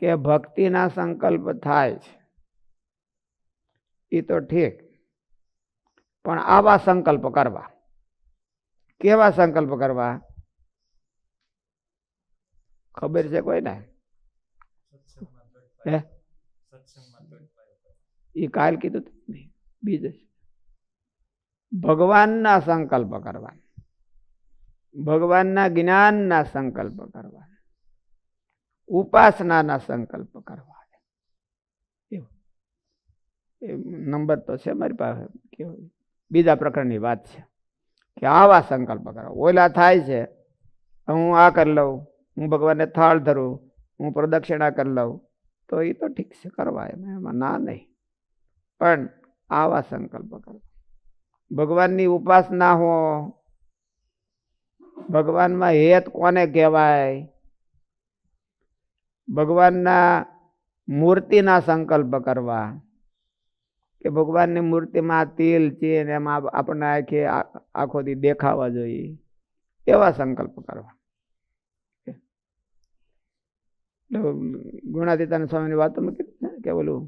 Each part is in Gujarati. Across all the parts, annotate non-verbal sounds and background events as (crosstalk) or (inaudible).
કે ભક્તિના સંકલ્પ થાય છે. એ તો ઠીક. પણ આવા સંકલ્પ કરવા. કેવા સંકલ્પ કરવા? ખબર છે કોઈને? હે? એ કાલ કીધું તું ને, બીજું છે. ભગવાનના સંકલ્પ કરવા. ભગવાનના જ્ઞાનના સંકલ્પ કરવા. ઉપાસનાના સંકલ્પ કરવા નંબર તો છે મારી પાસે. કેવો બીજા પ્રકારની વાત છે. કે આવા સંકલ્પ કરો. ઓલા થાય છે. હું આ કરી લઉં. હું ભગવાનને થાળ ધરું. હું પ્રદક્ષિણા કરી લઉં. તો એ તો ઠીક છે, કરવા એમાં. ના નહીં. પણ આવા સંકલ્પ કરવા ભગવાનની ઉપાસના હો. ભગવાનમાં હેત કોને કહેવાય? ભગવાનના મૂર્તિના સંકલ્પ કરવા કે ભગવાનની મૂર્તિમાં તિલ, ચીન એમાં આપણને આખી આખોથી દેખાવા જોઈએ એવા સંકલ્પ કરવા. ગુણાતીતાન સ્વામીની વાતોમાં ને, કે બોલું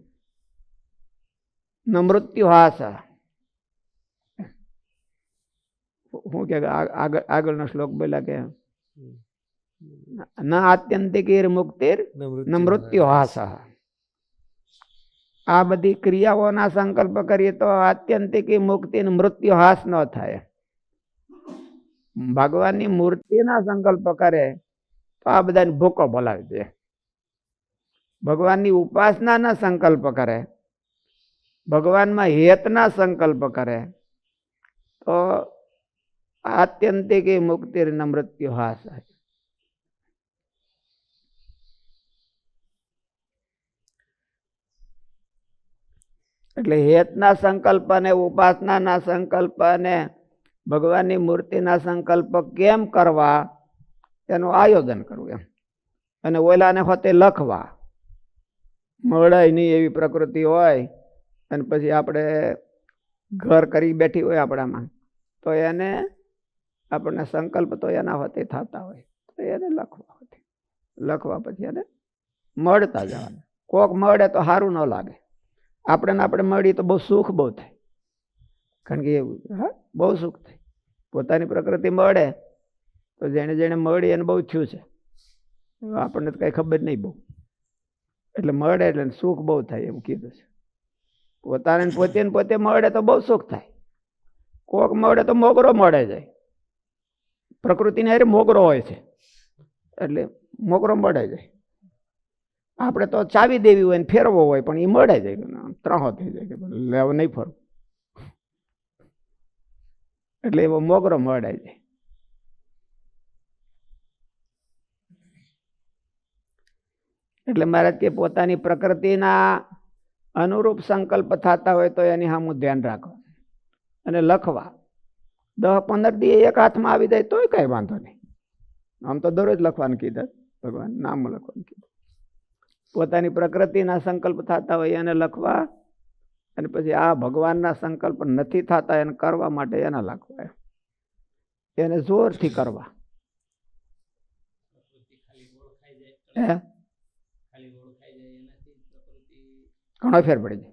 ન મૃત્યુહાસ હું કે આગળ, આગળનો શ્લોક બોલ્યા કે ન આત્યંતિકીર મુક્તિર ન મૃત્યુ હાસ આ બધી ક્રિયાઓના સંકલ્પ કરીએ તો આત્યંતિકી મુક્તિ ને મૃત્યુ હાસ ન થાય ભગવાનની મૂર્તિના સંકલ્પ કરે તો આ બધાને ભૂકો બોલાવી દે ભગવાનની ઉપાસનાના સંકલ્પ કરે ભગવાનમાં હેતના સંકલ્પ કરે તો આત્યંતિકી મુક્તિ ન એટલે હેતના સંકલ્પ અને ઉપાસનાના સંકલ્પ અને ભગવાનની મૂર્તિના સંકલ્પ કેમ કરવા? એનું આયોજન કરવું એમ. અને ઓલાને હોતે લખવા. મળાય નહીં એવી પ્રકૃતિ હોય, અને પછી આપણે ઘર કરી બેઠી હોય આપણામાં, તો એને આપણને સંકલ્પ તો એના હોતે થતા હોય. તો એને લખવા લખવા પછી એને મળતા જવાના. કોક મળે તો સારું ન લાગે. આપણે ને આપણે મળીએ તો બહુ સુખ બહુ થાય. કારણ કે હા, બહુ સુખ થાય. પોતાની પ્રકૃતિ મળે, તો જેણે જેણે મળી એને બહુ થયું છે. આપણને તો કાંઈ ખબર નહીં બહુ. એટલે મળે એટલે સુખ બહુ થાય એવું કીધું છે. પોતાને પોતે પોતે મળે તો બહુ સુખ થાય. કોક મળે તો મોગરો મળે જાય. પ્રકૃતિને હારે મોગરો હોય છે. એટલે મોગરો મળે જાય. આપણે તો ચાવી દેવી હોય ને ફેરવો હોય, પણ એ મળે જાય ત્રણ થઈ જાય લેવ નહીં ફરવું એટલે એવો મોગરો મળે જાય એટલે મહારાજ કે પોતાની પ્રકૃતિના અનુરૂપ સંકલ્પ થતા હોય તો એની સામું ધ્યાન રાખો. અને લખવા. દસ પંદર દી એક હાથમાં આવી જાય તોય કઈ વાંધો નહીં. આમ તો દરરોજ લખવાનું કીધા ભગવાન, નામ લખવાનું કીધું. પોતાની પ્રકૃતિના સંકલ્પ થતા હોય એને લખવા અને પછી આ ભગવાનના સંકલ્પ નથી થતા એને કરવા માટે એને લખવા. એને જોરથી કરવા. હે? ઘણો ફેર પડી જાય.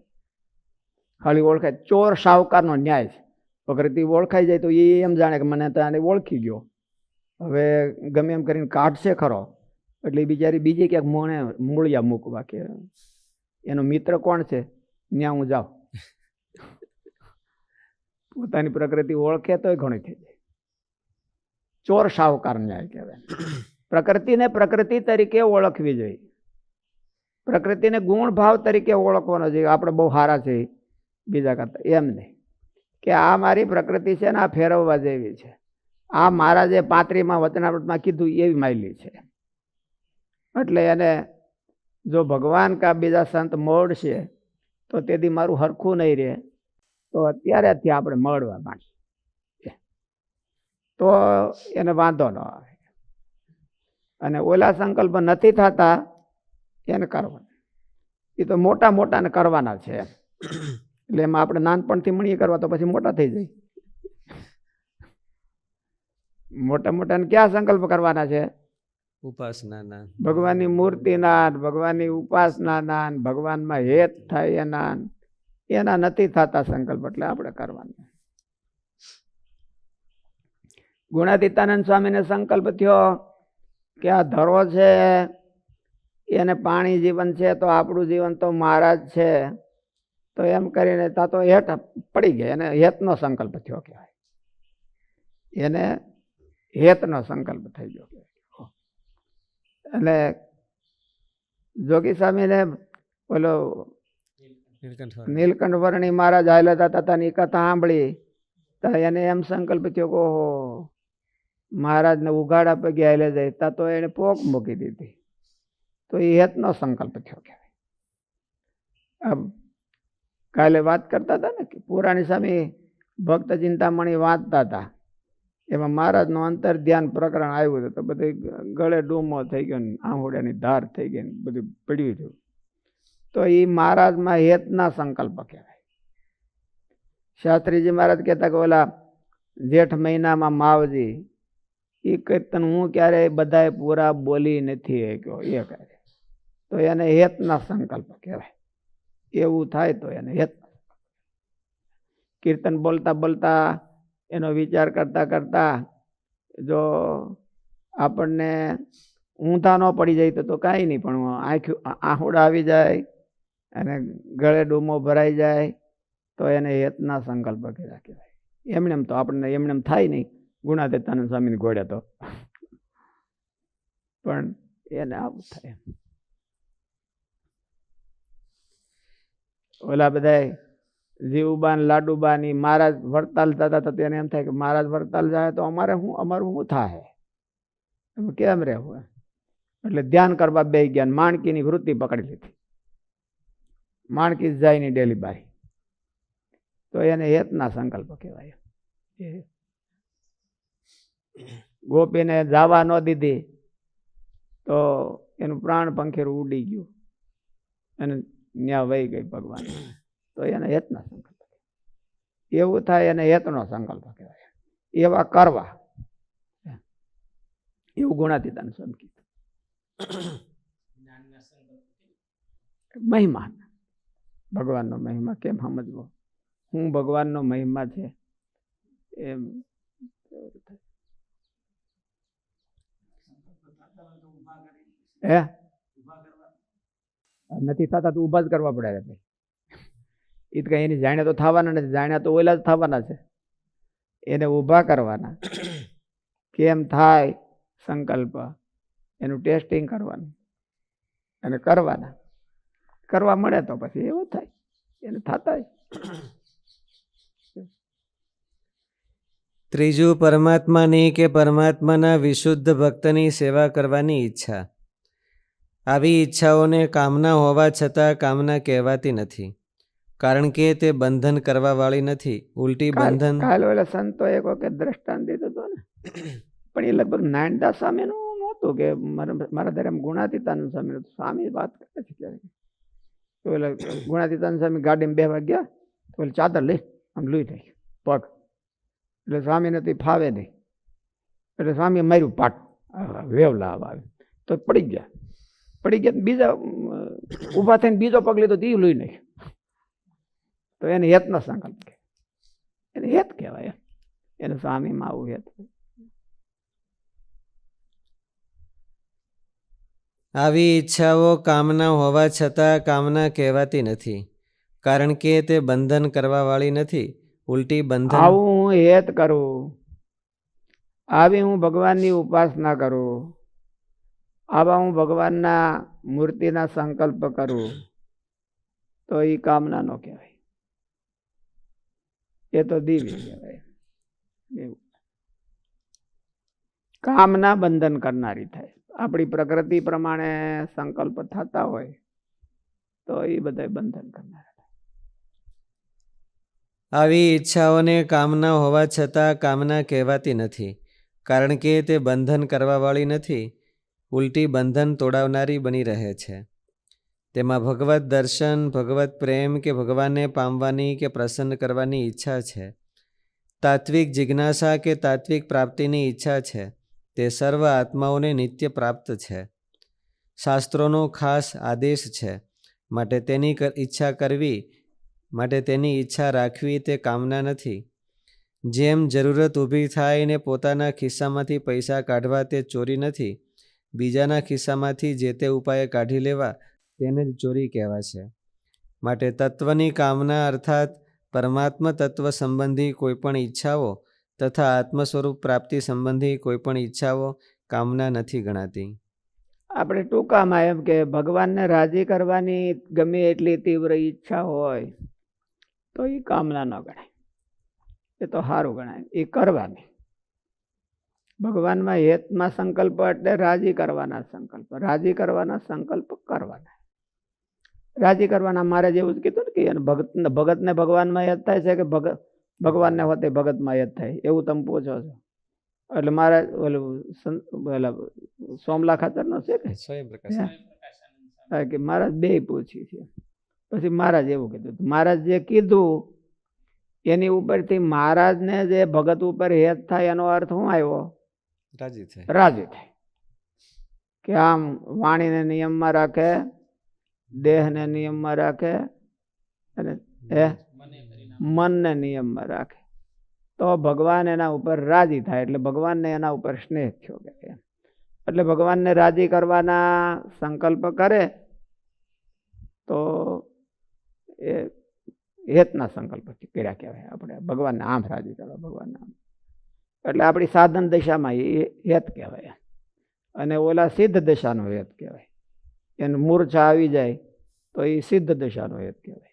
ખાલી ઓળખાય. ચોર શાહુકારનો ન્યાય છે. પ્રકૃતિ ઓળખાઈ જાય તો એ એમ જાણે કે મને તો આને ઓળખી ગયો. હવે ગમે એમ કરીને કાઢશે ખરો. એટલે બિચારી બીજે ક્યાંક મોણે મૂળિયા મૂકવા કે એનો મિત્ર કોણ છે? ત્યાં હું જાઉં. પોતાની પ્રકૃતિ ઓળખે તોય ઘણી થઈ જાય. ચોર શાહુકાર ન્યાય કહેવાય. પ્રકૃતિને પ્રકૃતિ તરીકે ઓળખવી જોઈએ. પ્રકૃતિને ગુણ ભાવ તરીકે ઓળખવાનો જોઈએ આપણે બહુ સારા છે બીજા કરતા. એમ નહીં. કે આ મારી પ્રકૃતિ છે ને આ ફેરવવા જેવી છે. આ મારા જે પાંત્રીમાં વચનાવટમાં કીધું એવી માયલી છે. એટલે એને જો ભગવાન કા બીજા સંત મળશે તો તેથી મારું હરખું નહીં રહે. તો અત્યારેથી આપણે મળવા માંડીએ. તો એને વાંધો ન આવે. અને ઓલા સંકલ્પ નથી થતા, એને કરવાના. એ તો મોટા મોટાને કરવાના છે એટલે એમાં આપણે નાનપણથી મળીએ કરવા તો પછી મોટા થઈ જાય. મોટા મોટાને ક્યાં સંકલ્પ કરવાના છે? ઉપાસનાના ભગવાનની મૂર્તિના ભગવાનની ઉપાસનાના ભગવાનમાં હેત થાય એના એના નથી થતા સંકલ્પ એટલે આપણે કરવાનું. ગુણાતીતાનંદ સ્વામીને સંકલ્પ થયો કે આ ધરો છે, એને પાણી જીવન છે, તો આપણું જીવન તો મહારાજ છે. તો એમ કરીને તા તો હેઠ પડી ગયા. એને હેતનો સંકલ્પ થયો કહેવાય. એને હેતનો સંકલ્પ થઈ ગયો કહેવાય. એટલે જોગી સ્વામીને ઓલો નીલકંઠ વર્ણી મહારાજ આવેલા હતા તાતાની કથા સાંભળી તો એને એમ સંકલ્પ થયો કે ઓહો મહારાજને ઉઘાડા પગે હાલે જાય તા તો એને પોક મૂકી દીધી. તો એ હેતનો સંકલ્પ થયો કહેવાય આમ કાલે વાત કરતા હતા ને કે પુરાણી સ્વામી ભક્ત ચિંતામણી વાંચતા હતા એમાં મહારાજનું અંતર ધ્યાન પ્રકરણ આવ્યું હતું, તો બધું ગળે ડૂમો થઈ ગયો ને આંહોડાની ધાર થઈ ગઈ ને બધું પડ્યું હતું. તો એ મહારાજમાં હેતના સંકલ્પ કહેવાય. શાસ્ત્રીજી મહારાજ કહેતા કે ઓલા જેઠ મહિનામાં માવજી એ કીર્તન હું ક્યારેય બધાએ પૂરા બોલી નથી શક્યો એ કહે તો એને હેતના સંકલ્પ કહેવાય. એવું થાય તો એને હેત કીર્તન બોલતા બોલતા એનો વિચાર કરતાં કરતાં જો આપણને ઊંધા ન પડી જાય તો તો કાંઈ નહીં, પણ આંખ આંહોડા આવી જાય અને ગળે ડૂમો ભરાઈ જાય તો એને હેતના સંકલ્પ કર્યા કહેવાય. એમને એમ તો આપણને એમને એમ થાય નહીં. ગુણાતીતાનંદ સ્વામીને ઘોડે તો. પણ એને આવું થાય. ઓલા બધા જીવબા ને લાડુબા ની મહારાજ વડતાલ થતા તો તેને એમ થાય કે મહારાજ વડતાલ જાય તો અમારે શું અમારું શું થાય એમ કેમ રહેવું? એટલે ધ્યાન કરવા બે ગયા માણકીની વૃત્તિ પકડી લીધી. માણકી જાય ની ડેલી બારી. તો એને હેતના સંકલ્પ કહેવાય. ગોપીને જવા ન દીધી તો એનું પ્રાણ પંખેરું ઉડી ગયું. અને ત્યાં વહી ગઈ ભગવાન. તો એને હેતના સંકલ્પ એવું થાય એને હેતનો સંકલ્પ કહેવાય. એવા કરવા. એવું ગુણાતીતાનું સ્વામી કીધું મહિમા. ભગવાનનો મહિમા કેમ સમજવો? હું ભગવાનનો મહિમા છે એમ. હે? નથી થતા તો ઊભા જ કરવા પડે એટલે એ તો કંઈ એની જાણ્યા તો થવાના નથી જાણ્યા તો ઓલા જ થવાના છે. એને ઊભા કરવાના. (clears throat) કેમ થાય? સંકલ્પ. એનું ટેસ્ટિંગ કરવાનું. અને કરવાના. કરવા મળે તો પછી એવું થાય. એને થતા ત્રીજું પરમાત્માની કે પરમાત્માના વિશુદ્ધ ભક્તની સેવા કરવાની ઈચ્છા. આવી ઈચ્છાઓને કામના હોવા છતાં કામના કહેવાતી નથી. કારણ કે તે બંધન કરવાવાળી નથી. ઉલટી બંધન કાલ ઓલા સંતો એક વખત દ્રષ્ટાંત દીધું હતું ને. પણ એ લગભગ નાયણદાસ સ્વામીનું નહોતું કે મારા મારા ધર્મ ગુણાતીતાનંદ સ્વામીનું હતું. સ્વામી વાત કરે છે ક્યારેક. તો એટલે ગુણાતીતાનંદ સ્વામી ગાડીમાં બે ગયા તો ઓલી ચાદર લઈ આમ લઈ થઈ પગ. એટલે સ્વામીને તો ફાવે નહીં. એટલે સ્વામીએ માર્યું પાટ. વેવલા આવે. તો પડી ગયા. પડી ગયા બીજા ઊભા થઈને બીજો પગ લીધો તે લઈ નાખ્યો. તો એને હેતનો સંકલ્પ કહે એને હેત કહેવાય. એને સ્વામી સ્વામીમાં આવું હેત. આવી ઈચ્છાઓ કામના હોવા છતાં કામના કહેવાતી નથી. કારણ કે તે બંધન કરવાવાળી નથી. ઉલટી બંધન આવું હું હેત કરું. આવી હું ભગવાનની ઉપાસના કરું. આવા હું ભગવાનના મૂર્તિના સંકલ્પ કરું. તો એ કામના નો કહેવાય. એ તો દિવ્ય કહેવાય. એવું. કામના બંધન કરનારી થાય. આપણી પ્રકૃતિ પ્રમાણે સંકલ્પ થતા હોય, તો એ બધા બંધન કરનારા આવી ઈચ્છાઓને કામના હોવા છતાં કામના કહેવાતી નથી, કારણ કે તે બંધન કરવાવાળી નથી, ઉલટી બંધન તોડાવનારી બની રહે છે. તેમાં ભગવત દર્શન, ભગવત પ્રેમ કે ભગવાનને પામવાની કે પ્રસન્ન કરવાની ઈચ્છા છે. તાત્વિક જિજ્ઞાસા કે તાત્વિક પ્રાપ્તિની ઈચ્છા છે. તે સર્વ આત્માઓને નિત્ય પ્રાપ્ત છે. શાસ્ત્રોનો ખાસ આદેશ છે. માટે તેની ઈચ્છા કરવી, માટે તેની ઈચ્છા રાખવી તે કામના નથી. જેમ જરૂરત ઊભી થાય ને પોતાના ખિસ્સામાંથી પૈસા કાઢવા તે ચોરી નથી, બીજાના ખિસ્સામાંથી જે તે ઉપાયે કાઢી લેવા તેને જ ચોરી કહેવાય છે. માટે તત્વની કામના અર્થાત પરમાત્મા તત્વ સંબંધી કોઈપણ ઈચ્છાઓ તથા આત્મ સ્વરૂપ પ્રાપ્તિ સંબંધી કોઈપણ ઈચ્છાઓ કામના નથી ગણાતી. આપણે ટૂંકામાં એમ કે ભગવાનને રાજી કરવાની ગમે એટલી તીવ્ર ઈચ્છા હોય તો એ કામના ન ગણાય. એ તો સારું ગણાય. એ કરવાની. ભગવાનમાં હેતમાં સંકલ્પ એટલે રાજી કરવાના સંકલ્પ. રાજી કરવાના સંકલ્પ કરવાના. રાજી કરવાના મારે જેવું જ કીધું ને કે ભગત ભગતને ભગવાનમાં યાદ થાય છે કે ભગત ભગવાનને હોતે ભગતમાં યાદ થાય એવું તમે પૂછો છો. એટલે મારે ઓલું ઓલા સોમલા ખાતરનો છે કે? કે મહારાજ બે પૂછી છે. પછી મહારાજ એવું કીધું મહારાજ જે કીધું એની ઉપરથી મહારાજને જે ભગત ઉપર હેત થાય એનો અર્થ શું આવ્યો? રાજી થાય. રાજી થાય. કે આમ વાણીને નિયમમાં રાખે દેહને નિયમમાં રાખે અને એ મનને નિયમમાં રાખે. તો ભગવાન એના ઉપર રાજી થાય, એટલે ભગવાનને એના ઉપર સ્નેહ થયો કે. એટલે ભગવાનને રાજી કરવાના સંકલ્પ કરે, તો એ હેતના સંકલ્પ કર્યા કહેવાય આપણે. ભગવાનને આમ રાજી કરવા, ભગવાનને આમ. એટલે આપણી સાધન દશામાં એ હેત કહેવાય. અને ઓલા સિદ્ધ દશાનો હેત કહેવાય. એને મૂર્છા આવી જાય તો એ સિદ્ધ દશાનો હેત કહેવાય.